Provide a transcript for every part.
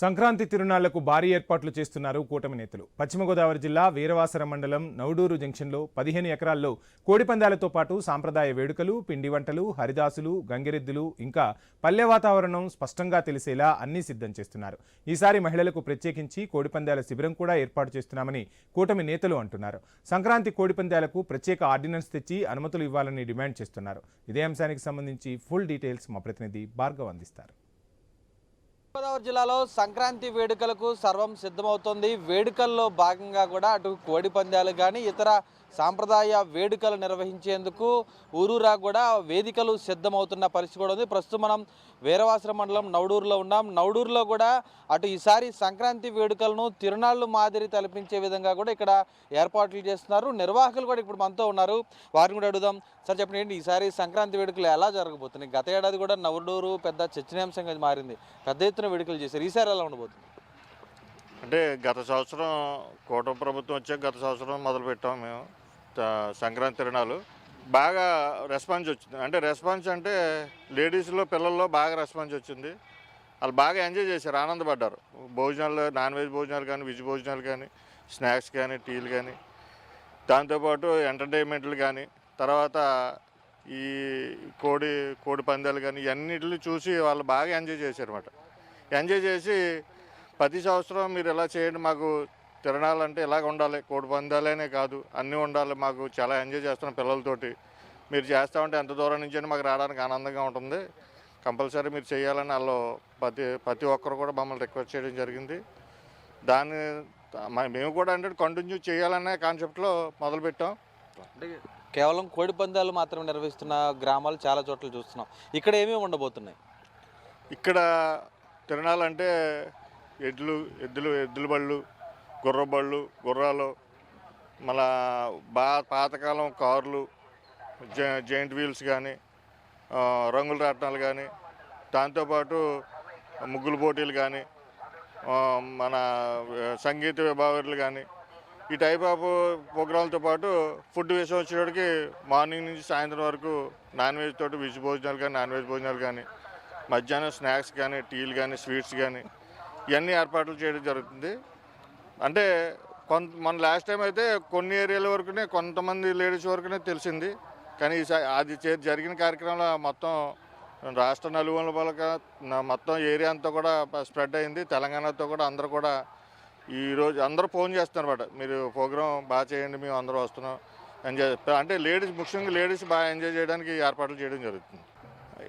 సంక్రాంతి తిరునాళ్ళకు భారీ ఏర్పాట్లు చేస్తున్నారు కూటమి నేతలు. పశ్చిమ గోదావరి జిల్లా వీరవాసర మండలం నౌడూరు జంక్షన్లో పదిహేను ఎకరాల్లో కోడిపందాలతో పాటు సాంప్రదాయ వేడుకలు పిండి వంటలు హరిదాసులు గంగిరెద్దులు ఇంకా పల్లె వాతావరణం స్పష్టంగా తెలిసేలా అన్నీ సిద్ధం చేస్తున్నారు. ఈసారి మహిళలకు ప్రత్యేకించి కోడిపందాల శిబిరం కూడా ఏర్పాటు చేస్తున్నామని కూటమి నేతలు అంటున్నారు. సంక్రాంతి కోడిపందాలకు ప్రత్యేక ఆర్డినెన్స్ తెచ్చి అనుమతులు ఇవ్వాలని డిమాండ్ చేస్తున్నారు. ఇదే అంశానికి సంబంధించి ఫుల్ డీటెయిల్స్ మా ప్రతినిధి భార్గవ్ అందిస్తారు. గోదావరి జిల్లాలో సంక్రాంతి వేడుకలకు సర్వం సిద్ధమవుతోంది. వేడుకల్లో భాగంగా కూడా అటు కోడి పందాలు కానీ ఇతర సాంప్రదాయ వేడుకలు నిర్వహించేందుకు ఊరూరా కూడా వేదికలు సిద్ధమవుతున్న పరిస్థితి కూడా ఉంది. ప్రస్తుతం మనం వీరవాసర మండలం నవడూరులో ఉన్నాం. నవడూరులో కూడా అటు ఈసారి సంక్రాంతి వేడుకలను తిరునాళ్ళు మాదిరి తలపించే విధంగా కూడా ఇక్కడ ఏర్పాట్లు చేస్తున్నారు. నిర్వాహకులు కూడా ఇప్పుడు మనతో ఉన్నారు. వారిని కూడా అడుగుదాం. సార్ చెప్పండి ఏంటి? ఈసారి సంక్రాంతి వేడుకలు ఎలా జరగబోతున్నాయి? గత ఏడాది కూడా నవడూరు పెద్ద చర్చనీయాంశంగా మారింది. పెద్ద ఎత్తున వేడుకలు చేశారు. ఈసారి ఎలా ఉండబోతుంది? అంటే గత సంవత్సరం కూటమి ప్రభుత్వం వచ్చాక గత సంవత్సరం మొదలుపెట్టాం మేము. సంక్రాంతి తిరణాలు బాగా రెస్పాన్స్ వచ్చింది. అంటే రెస్పాన్స్ అంటే లేడీస్లో పిల్లల్లో బాగా రెస్పాన్స్ వచ్చింది. వాళ్ళు బాగా ఎంజాయ్ చేశారు ఆనందపడ్డారు. భోజనాలు నాన్ వెజ్ భోజనాలు కానీ వెజ్ భోజనాలు కానీ స్నాక్స్ కానీ టీలు కానీ దాంతోపాటు ఎంటర్టైన్మెంట్లు కానీ తర్వాత ఈ కోడి కోడి పందాలు కానీ ఇవన్నిటిని చూసి వాళ్ళు బాగా ఎంజాయ్ చేశారు అనమాట ఎంజాయ్ చేసి ప్రతి సంవత్సరం మీరు ఎలా చేయండి మాకు తిరణాలంటే ఇలాగ ఉండాలి. కోడి పందాలనే కాదు. అన్నీ ఉండాలి. మాకు చాలా ఎంజాయ్ చేస్తున్నాం పిల్లలతోటి. మీరు చేస్తామంటే ఎంత దూరం నుంచి అయినా మాకు రావడానికి ఆనందంగా ఉంటుంది. కంపల్సరీ మీరు చేయాలని వాళ్ళు ప్రతి ప్రతి ఒక్కరు కూడా మమ్మల్ని రిక్వెస్ట్ చేయడం జరిగింది. దాన్ని మేము కూడా అంటే కంటిన్యూ చేయాలనే కాన్సెప్ట్లో మొదలుపెట్టాం. అంటే కేవలం కోడి పందాలు మాత్రమే నిర్వహిస్తున్న గ్రామాలు చాలా చోట్ల చూస్తున్నాం. ఇక్కడ ఏమేమి ఉండబోతున్నాయి? ఇక్కడ తిరణాలంటే ఎడ్లు ఎద్దులు ఎద్దుల బళ్ళు గుర్రబళ్ళు గుర్రాలు మళ్ళా బా పాతకాలం కార్లు జ- జైంట్ వీల్స్ కానీ రంగుల రాట్నాలు కానీ దాంతోపాటు ముగ్గులు పోటీలు కానీ మన సంగీత విభాగాలు కానీ ఈ టైప్ ఆఫ్ ప్రోగ్రాంలతో పాటు ఫుడ్ విషయం వచ్చేటికి మార్నింగ్ నుంచి సాయంత్రం వరకు నాన్ వెజ్ తోటి వెజ్ భోజనాలు కానీ నాన్ వెజ్ భోజనాలు కానీ మధ్యాహ్నం స్నాక్స్ కానీ టీలు కానీ స్వీట్స్ కానీ ఇవన్నీ ఏర్పాట్లు చేయడం జరుగుతుంది. అంటే కొంత మన లాస్ట్ టైం అయితే కొన్ని ఏరియాల వరకునే కొంతమంది లేడీస్ వరకునే తెలిసింది. కానీ ఈసారి అది చే- జరిగిన కార్యక్రమంలో మొత్తం రాష్ట్ర నలుగుల పలక మొత్తం ఏరియా అంతా కూడా స్ప్రెడ్ అయింది. తెలంగాణతో కూడా అందరూ కూడా ఈరోజు అందరూ ఫోన్ చేస్తున్నారు అనమాట మీరు ప్రోగ్రామ్ బాగా చేయండి మేము అందరూ వస్తున్నాం ఎంజాయ్ అంటే లేడీస్ ముఖ్యంగా లేడీస్ బాగా ఎంజాయ్ చేయడానికి ఏర్పాట్లు చేయడం జరుగుతుంది.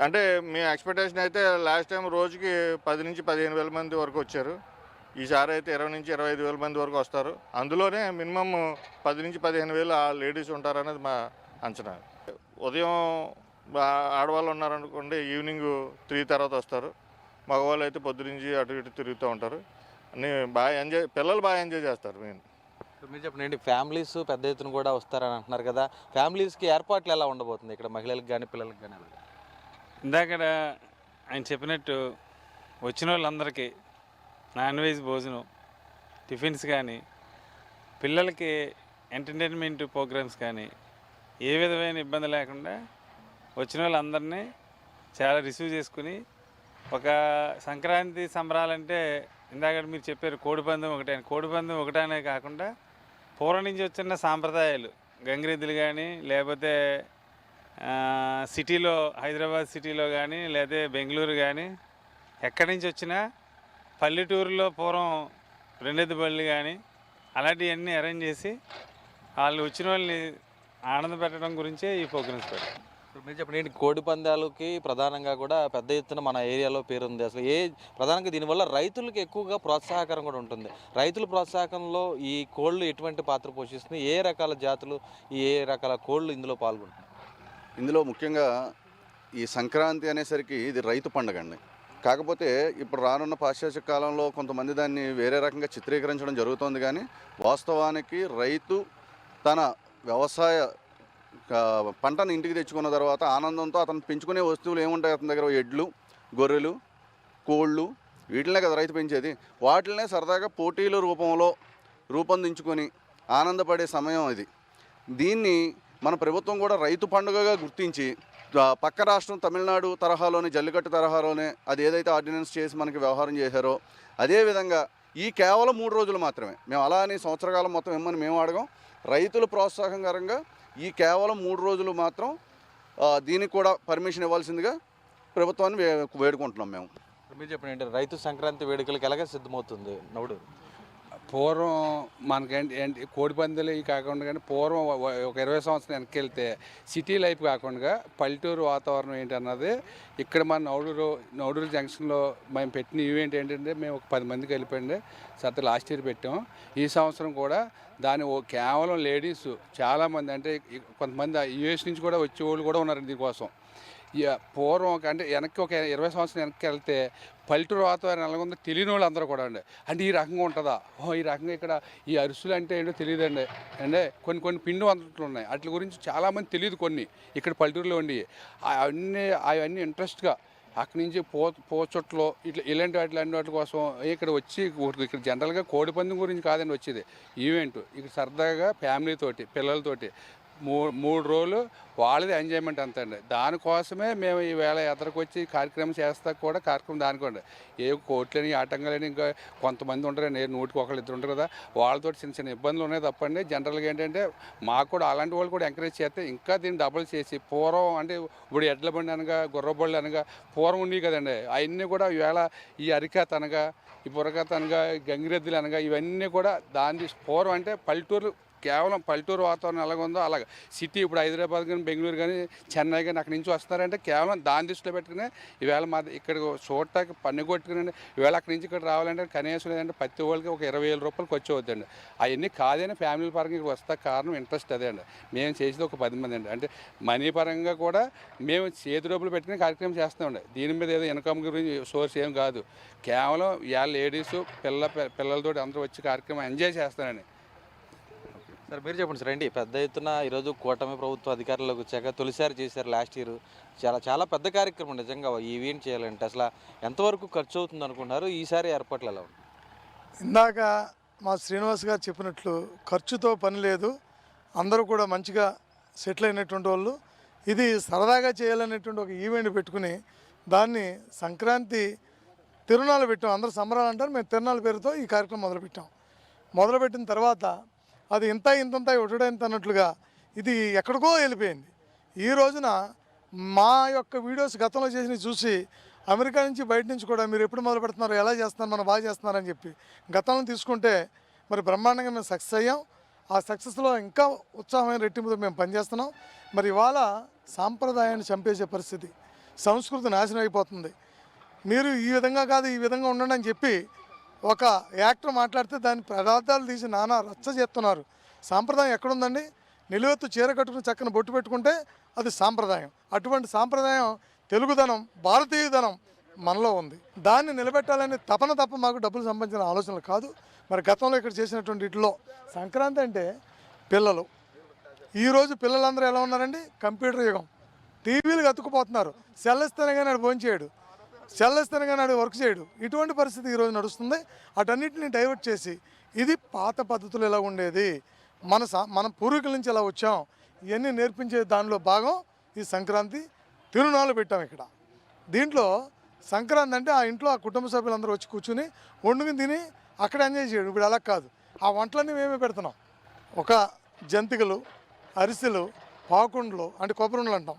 అంటే మీ ఎక్స్పెక్టేషన్ అయితే లాస్ట్ టైం రోజుకి పది నుంచి పదిహేను వేల మంది వరకు వచ్చారు. ఈసారి అయితే ఇరవై నుంచి ఇరవై ఐదు వేల మంది వరకు వస్తారు. అందులోనే మినిమం పది నుంచి పదిహేను వేలు ఆ లేడీస్ ఉంటారనేది మా అంచనా. ఉదయం ఆడవాళ్ళు ఉన్నారనుకోండి ఈవినింగ్ త్రీ తర్వాత వస్తారు. మగవాళ్ళు అయితే పొద్దు నుంచి అటు ఇటు తిరుగుతూ ఉంటారు. అన్నీ బాగా ఎంజాయ్ పిల్లలు బాగా ఎంజాయ్ చేస్తారు మెయిన్. మీరు చెప్పండి ఏంటి ఫ్యామిలీస్ పెద్ద ఎత్తున కూడా వస్తారని అంటున్నారు కదా. ఫ్యామిలీస్కి ఏర్పాట్లు ఎలా ఉండబోతుంది ఇక్కడ మహిళలకు కానీ పిల్లలకు కానీ? ఇందాక ఆయన చెప్పినట్టు వచ్చిన వాళ్ళందరికీ నాన్ వెజ్ భోజనం టిఫిన్స్ కానీ పిల్లలకి ఎంటర్టైన్మెంట్ ప్రోగ్రామ్స్ కానీ ఏ విధమైన ఇబ్బంది లేకుండా వచ్చిన వాళ్ళందరినీ చాలా రిసీవ్ చేసుకుని ఒక సంక్రాంతి సంబరాలంటే ఇందాక మీరు చెప్పారు కోడిపందెం ఒకటే కోడిపందెం ఒకటనే కాకుండా పూర్వం నుంచి వచ్చిన సాంప్రదాయాలు. గంగిరెద్దులు కానీ లేకపోతే సిటీలో హైదరాబాద్ సిటీలో కానీ లేదా బెంగళూరు కానీ ఎక్కడి నుంచి వచ్చినా పల్లెటూరులో పూర్వం రెండెద్దు బళ్ళు కానీ అలాంటివన్నీ అరేంజ్ చేసి వాళ్ళు వచ్చిన వాళ్ళని ఆనంద పెట్టడం గురించే ఈ ప్రోగ్రామ్స్ పెట్టారు ఇప్పుడు మీరు చెప్పండి ఏంటి కోడి పందాలకి ప్రధానంగా కూడా పెద్ద ఎత్తున మన ఏరియాలో పేరుంది అసలు ఏ ప్రధానంగా దీనివల్ల రైతులకు ఎక్కువగా ప్రోత్సాహకరం కూడా ఉంటుంది. రైతుల ప్రోత్సాహకంలో ఈ కోళ్ళు ఎటువంటి పాత్ర పోషిస్తుంది ఏ రకాల జాతులు ఈ ఏ రకాల కోళ్ళు ఇందులో పాల్గొంటాయి ఇందులో ముఖ్యంగా ఈ సంక్రాంతి అనేసరికి ఇది రైతు పండుగ అండి. కాకపోతే ఇప్పుడు రానున్న పాశ్చాత్య కాలంలో కొంతమంది దాన్ని వేరే రకంగా చిత్రీకరించడం జరుగుతోంది కానీ వాస్తవానికి రైతు తన వ్యవసాయ పంటను ఇంటికి తెచ్చుకున్న తర్వాత ఆనందంతో అతను పెంచుకునే వస్తువులు ఏముంటాయి అతని దగ్గర? ఎడ్లు గొర్రెలు కోళ్ళు వీటినే కదా రైతు పెంచేది. వాటినే సరదాగా పోటీల రూపంలో రూపొందించుకొని ఆనందపడే సమయం ఇది దీన్ని మన ప్రభుత్వం కూడా రైతు పండుగగా గుర్తించి పక్క రాష్ట్రం తమిళనాడు తరహాలోనే జల్లికట్టు తరహాలోనే అది ఏదైతే ఆర్డినెన్స్ చేసి మనకి వ్యవహారం చేశారో అదేవిధంగా ఈ కేవలం మూడు రోజులు మాత్రమే. మేము అలా అని సంవత్సరకాలం మొత్తం ఇమ్మని మేము అడగం. రైతుల ప్రోత్సాహకరంగా ఈ కేవలం మూడు రోజులు మాత్రం దీనికి కూడా పర్మిషన్ ఇవ్వాల్సిందిగా ప్రభుత్వాన్ని వే వేడుకుంటున్నాం మేము. మీరు చెప్పండి రైతు సంక్రాంతి వేడుకలకు ఎలాగ సిద్ధమవుతుంది? నవ్వుడు. పూర్వం మనకేంటి ఏంటి కోడి ఇవి కాకుండా కానీ పూర్వం ఒక ఇరవై సంవత్సరం వెనక్కి వెళ్తే సిటీ లైఫ్ కాకుండా పల్లెటూరు వాతావరణం ఏంటన్నది ఇక్కడ మన నౌడూరు నౌడూరు జంక్షన్లో మేము పెట్టిన ఈవెంట్ ఏంటంటే మేము ఒక పది మందికి వెళ్ళిపోయింది సత లాస్ట్ ఇయర్ పెట్టాం. ఈ సంవత్సరం కూడా దాని ఓ కేవలం లేడీస్ చాలామంది అంటే కొంతమంది యూఎస్ నుంచి కూడా వచ్చే వాళ్ళు కూడా ఉన్నారు దీనికోసం. పూర్వం ఒక- అంటే వెనక్కి ఒక ఇరవై సంవత్సరం వెనక్కి వెళ్తే పల్లెటూరు వాతావరణం ఎలా ఉందో తెలియని వాళ్ళు అందరూ కూడా అండి. అంటే ఈ రకంగా ఉంటుందా? ఓ ఈ రకంగా ఇక్కడ ఈ అరుసులు అంటే ఏంటో తెలియదండి. అంటే కొన్ని కొన్ని పిండి వంటలు ఉన్నాయి. వాటి గురించి చాలామంది తెలియదు కొన్ని. ఇక్కడ పల్లెటూరులో ఉండి. అవన్నీ అవన్నీ ఇంట్రెస్ట్గా అక్కడి నుంచి పో పోచొట్లు ఇట్లా ఇలాంటి వాటి లాంటి వాటి కోసం ఇక్కడ వచ్చి ఇక్కడ జనరల్గా కోడిపందెం గురించి కాదండి వచ్చేది. ఈవెంట్. ఇక్కడ సరదాగా ఫ్యామిలీతోటి పిల్లలతోటి. మూ మూడు రోజులు వాళ్ళది ఎంజాయ్మెంట్ అంత అండి దానికోసమే మేము ఈవేళ ఎదరికి వచ్చి కార్యక్రమం చేస్తా కూడా కార్యక్రమం దానికోండి. ఏ కోట్లని ఆటంకాలని ఇంకా కొంతమంది ఉంటారండి. నూటికి ఒకళ్ళు ఇద్దరు ఉంటారు కదా వాళ్ళతో చిన్న చిన్న ఇబ్బందులు ఉన్నాయి తప్పండి. జనరల్గా ఏంటంటే మాకు కూడా అలాంటి వాళ్ళు కూడా ఎంకరేజ్ చేస్తే ఇంకా దీన్ని డబుల్ చేసి పూర్వం అంటే ఇప్పుడు ఎడ్ల బండి అనగా గుర్రబళ్ళు అనగా పూర్వం ఉండేవి కదండి. అవన్నీ కూడా ఈవేళ ఈ అరికత అనగా ఈ బుర్రకథ అనగా గంగిరెద్దులు అనగా ఇవన్నీ కూడా దాని పూర్వం అంటే పల్లెటూరు కేవలం పల్లెటూరు వాతావరణం ఎలాగ ఉందో అలాగ సిటీ ఇప్పుడు హైదరాబాద్ కానీ బెంగళూరు కానీ చెన్నై కానీ అక్కడి నుంచి వస్తున్నారంటే కేవలం దాని దృష్టిలో పెట్టుకునే ఈవేళ మా ఇక్కడ చూడటానికి పన్ను కొట్టుకుని ఈవేళ అక్కడి నుంచి ఇక్కడ రావాలంటే కనీసం లేదంటే ప్రతి వాళ్ళకి ఒక ఇరవై వేల రూపాయలు ఖర్చు అవుతుందండి. అవన్నీ కాదని ఫ్యామిలీ పరంగా ఇక్కడ వస్తా కారణం ఇంట్రెస్ట్ అదే అండి. మేము చేసేది ఒక పది మంది అండి. అంటే మనీ పరంగా కూడా మేము చేతి డబ్బులు పెట్టుకుని కార్యక్రమం చేస్తామండి దీని మీద ఏదో ఇన్కమ్ గురించి సోర్స్ ఏం కాదు. కేవలం ఇవాళ లేడీస్ పిల్ల పిల్లలతోటి అందరూ వచ్చి కార్యక్రమం ఎంజాయ్ చేస్తానండి సార్ మీరు చెప్పండి సార్ అండి పెద్ద ఎత్తున ఈరోజు కూటమి ప్రభుత్వ అధికారంలోకి వచ్చాక తొలిసారి చేశారు లాస్ట్ ఇయర్. చాలా చాలా పెద్ద కార్యక్రమం నిజంగా. ఈవెంట్ చేయాలంటే అసలు ఎంతవరకు ఖర్చు అవుతుంది అనుకుంటున్నారు? ఈసారి ఏర్పాట్లు ఎలా ఇందాక మా శ్రీనివాస్ గారు చెప్పినట్లు ఖర్చుతో పని లేదు. అందరూ కూడా మంచిగా సెటిల్ అయినటువంటి వాళ్ళు. ఇది సరదాగా చేయాలనేటువంటి ఒక ఈవెంట్ పెట్టుకుని దాన్ని సంక్రాంతి తిరునాళ్ళు పెట్టాం. అందరూ సంబరాలు అంటారు. మేము తిరునాళ్ళ పేరుతో ఈ కార్యక్రమం మొదలుపెట్టాం. మొదలుపెట్టిన తర్వాత అది ఇంత ఇంతంత ఒటడంత అన్నట్లుగా ఇది ఎక్కడికో వెళ్ళిపోయింది. ఈ రోజున మా యొక్క వీడియోస్ గతంలో చేసి చూసి అమెరికా నుంచి బయట నుంచి కూడా మీరు ఎప్పుడు మొదలు పెడుతున్నారు ఎలా చేస్తున్నారు మనం బాగా చేస్తున్నారని చెప్పి గతంలో తీసుకుంటే మరి బ్రహ్మాండంగా మేము సక్సెస్ అయ్యాం. ఆ సక్సెస్లో ఇంకా ఉత్సాహమైన రెట్టింపుతో మేము పనిచేస్తున్నాం. మరి ఇవాళ సాంప్రదాయాన్ని చంపేసే పరిస్థితి సంస్కృతి నాశనం అయిపోతుంది. మీరు ఈ విధంగా కాదు ఈ విధంగా ఉండండి అని చెప్పి ఒక యాక్టర్ మాట్లాడితే దాని పదార్థాలు తీసి నానా రచ్చ చేస్తున్నారు. సాంప్రదాయం ఎక్కడుందండి? నిలువెత్తు చీర కట్టుకుని చక్కని బొట్టు పెట్టుకుంటే అది సాంప్రదాయం. అటువంటి సాంప్రదాయం తెలుగుదనం భారతీయదనం మనలో ఉంది. దాన్ని నిలబెట్టాలని తపన తప్ప మాకు డబ్బులు సంబంధించిన ఆలోచనలు కాదు. మరి గతంలో ఇక్కడ చేసినటువంటి ఇట్లో సంక్రాంతి అంటే పిల్లలు. ఈరోజు పిల్లలందరూ ఎలా ఉన్నారండి? కంప్యూటర్ యుగం. టీవీలు అతుక్కుపోతున్నారు సెల్ ఇస్తేనే కానీ ఆడు భోజనం చేయడు వర్క్ చేయడు. ఇటువంటి పరిస్థితి ఈరోజు నడుస్తుంది. అటన్నిటిని డైవర్ట్ చేసి ఇది పాత పద్ధతులు ఎలా ఉండేది? మన సా మన పూర్వీకుల నుంచి ఎలా వచ్చాం? ఇవన్నీ నేర్పించే దానిలో భాగం ఈ సంక్రాంతి తిరునాళ్ళు పెట్టాం ఇక్కడ. దీంట్లో సంక్రాంతి అంటే ఆ ఇంట్లో ఆ కుటుంబ సభ్యులందరూ వచ్చి కూర్చుని వండుకుని తిని అక్కడ ఎంజాయ్ చేయడం. ఇప్పుడు అలా కాదు. ఆ వంటలన్నీ మేమే పెడుతున్నాం. ఒక జంతికలు అరిసెలు పాకుండలు అంటే కొబ్బరి అంటాం.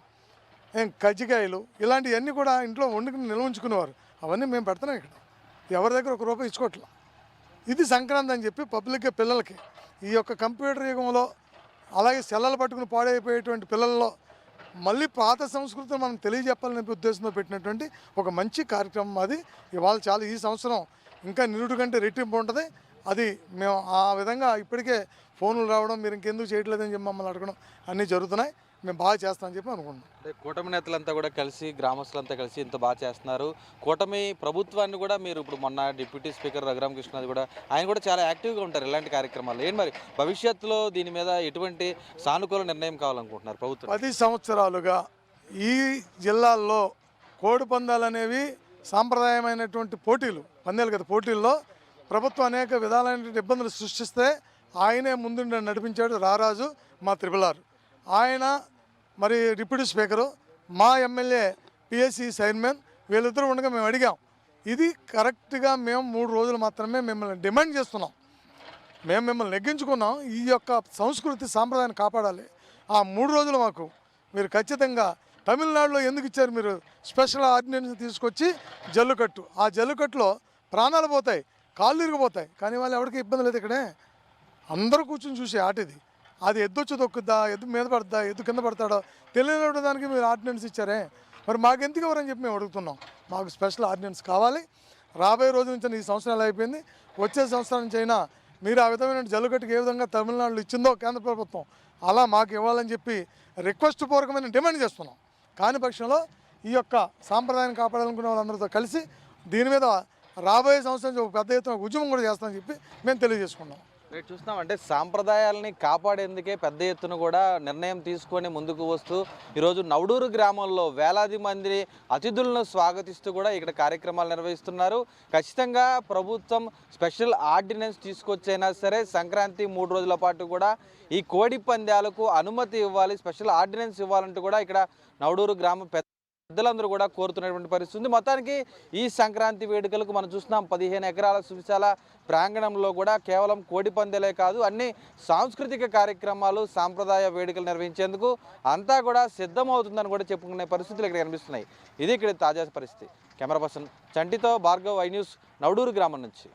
కజ్జికాయలు ఇలాంటివన్నీ కూడా ఇంట్లో వండుకుని నిల్వ ఉంచుకునేవారు అవన్నీ మేము పెడుతున్నాం ఇక్కడ. ఎవరి దగ్గర ఒక రూపాయి ఇచ్చుకోవట్లా ఇది సంక్రాంతి అని చెప్పి పబ్లిక్గా పిల్లలకి ఈ యొక్క కంప్యూటర్ యుగంలో అలాగే సెల్లలు పట్టుకుని పాడైపోయేటువంటి పిల్లల్లో మళ్ళీ పాత సంస్కృతిని మనం తెలియజెప్పాలనే ఉద్దేశంతో పెట్టినటువంటి ఒక మంచి కార్యక్రమం అది. ఇవాళ చాలా ఈ సంవత్సరం ఇంకా నిరుడు కంటే రెట్టింపు ఉంటుంది. అది మేము ఆ విధంగా ఇప్పటికే ఫోన్లు రావడం మీరు ఇంకెందుకు చేయట్లేదని చెప్పి మమ్మల్ని అడగడం అన్నీ జరుగుతున్నాయి. మేము బాగా చేస్తామని చెప్పి అనుకుంటున్నాం. అంటే కూటమి నేతలంతా కూడా కలిసి గ్రామస్తులంతా కలిసి ఇంత బాగా చేస్తున్నారు. కూటమి ప్రభుత్వాన్ని కూడా మీరు ఇప్పుడు మొన్న డిప్యూటీ స్పీకర్ రఘురామ కృష్ణది కూడా ఆయన కూడా చాలా యాక్టివ్గా ఉంటారు ఇలాంటి కార్యక్రమాలు ఏంటి మరి? భవిష్యత్తులో దీని మీద ఎటువంటి సానుకూల నిర్ణయం కావాలనుకుంటున్నారు ప్రభుత్వం? పది సంవత్సరాలుగా ఈ జిల్లాల్లో కోడి పందాలు అనేవి సాంప్రదాయమైనటువంటి పోటీలు పందాలు కదా పోటీల్లో ప్రభుత్వం అనేక విధాలైనటువంటి ఇబ్బందులు సృష్టిస్తే ఆయనే ముందుండి నడిపించాడు రారాజు మా త్రిపులార్ ఆయన మరి డిప్యూటీ స్పీకరు మా ఎమ్మెల్యే పిఎస్సి చైర్మన్ వీళ్ళిద్దరూ ఉండగా మేము అడిగాం. ఇది కరెక్ట్గా మేము మూడు రోజులు మాత్రమే మిమ్మల్ని డిమాండ్ చేస్తున్నాం. మేము మిమ్మల్ని నెగ్గించుకున్నాం. ఈ యొక్క సంస్కృతి సాంప్రదాయాన్ని కాపాడాలి. ఆ మూడు రోజులు మాకు మీరు ఖచ్చితంగా తమిళనాడులో ఎందుకు ఇచ్చారు మీరు స్పెషల్ ఆర్డినెన్స్ తీసుకొచ్చి జల్లుకట్టు? ఆ జల్లుకట్టులో ప్రాణాలు పోతాయి. కాళ్ళు ఇరిగిపోతాయి. కానీ వాళ్ళు ఎవరికి ఇబ్బంది లేదు ఇక్కడే. అందరూ కూర్చొని చూసే ఆట ఇది. అది ఎద్దు వచ్చి ఎద్దు మీద పడద్దా ఎద్దు కింద పడతాడో తెలియని దానికి మీరు ఆర్డినెన్స్ ఇచ్చారే? మరి మాకు ఎందుకు ఎవరని చెప్పి మేము అడుగుతున్నాం. మాకు స్పెషల్ ఆర్డినెన్స్ కావాలి. రాబోయే రోజు నుంచి ఈ సంవత్సరాలు అయిపోయింది? వచ్చే సంవత్సరం నుంచి అయినా మీరు ఆ విధమైన జల్లుకట్టుకు ఏ విధంగా తమిళనాడులో ఇచ్చిందో కేంద్ర ప్రభుత్వం అలా మాకు ఇవ్వాలని చెప్పి రిక్వెస్ట్ పూర్వకమైన డిమాండ్ చేస్తున్నాం. కాని పక్షంలో ఈ యొక్క సాంప్రదాయాన్ని కాపాడాలనుకునే వాళ్ళందరితో కలిసి దీని మీద రాబోయే సంవత్సరం ఒక పెద్ద ఎత్తున ఉద్యమం కూడా చేస్తామని చెప్పి మేము తెలియజేసుకున్నాం. రేపు చూస్తున్నాం అంటే సాంప్రదాయాలని కాపాడేందుకే పెద్ద ఎత్తున కూడా నిర్ణయం తీసుకొని ముందుకు వస్తూ ఈరోజు నవడూరు గ్రామంలో వేలాది మంది అతిథులను స్వాగతిస్తూ కూడా ఇక్కడ కార్యక్రమాలు నిర్వహిస్తున్నారు. ఖచ్చితంగా ప్రభుత్వం స్పెషల్ ఆర్డినెన్స్ తీసుకొచ్చైనా సరే సంక్రాంతి మూడు రోజుల పాటు కూడా ఈ కోడి పందాలకు అనుమతి ఇవ్వాలి స్పెషల్ ఆర్డినెన్స్ ఇవ్వాలంటూ కూడా ఇక్కడ నవడూరు గ్రామ పెద్ద పెద్దలందరూ కూడా కోరుతున్నటువంటి పరిస్థితి ఉంది. మొత్తానికి ఈ సంక్రాంతి వేడుకలకు మనం చూస్తున్నాం పదిహేను ఎకరాల సువిశాల ప్రాంగణంలో కూడా కేవలం కోడి పందేలే కాదు అన్ని సాంస్కృతిక కార్యక్రమాలు సాంప్రదాయ వేడుకలు నిర్వహించేందుకు అంతా కూడా సిద్ధమవుతుందని కూడా చెప్పుకునే పరిస్థితులు ఇక్కడ కనిపిస్తున్నాయి. ఇది ఇక్కడ తాజా పరిస్థితి. కెమెరా పర్సన్ చంటితో భార్గవ్ ఐ న్యూస్ నవడూరు గ్రామం నుంచి.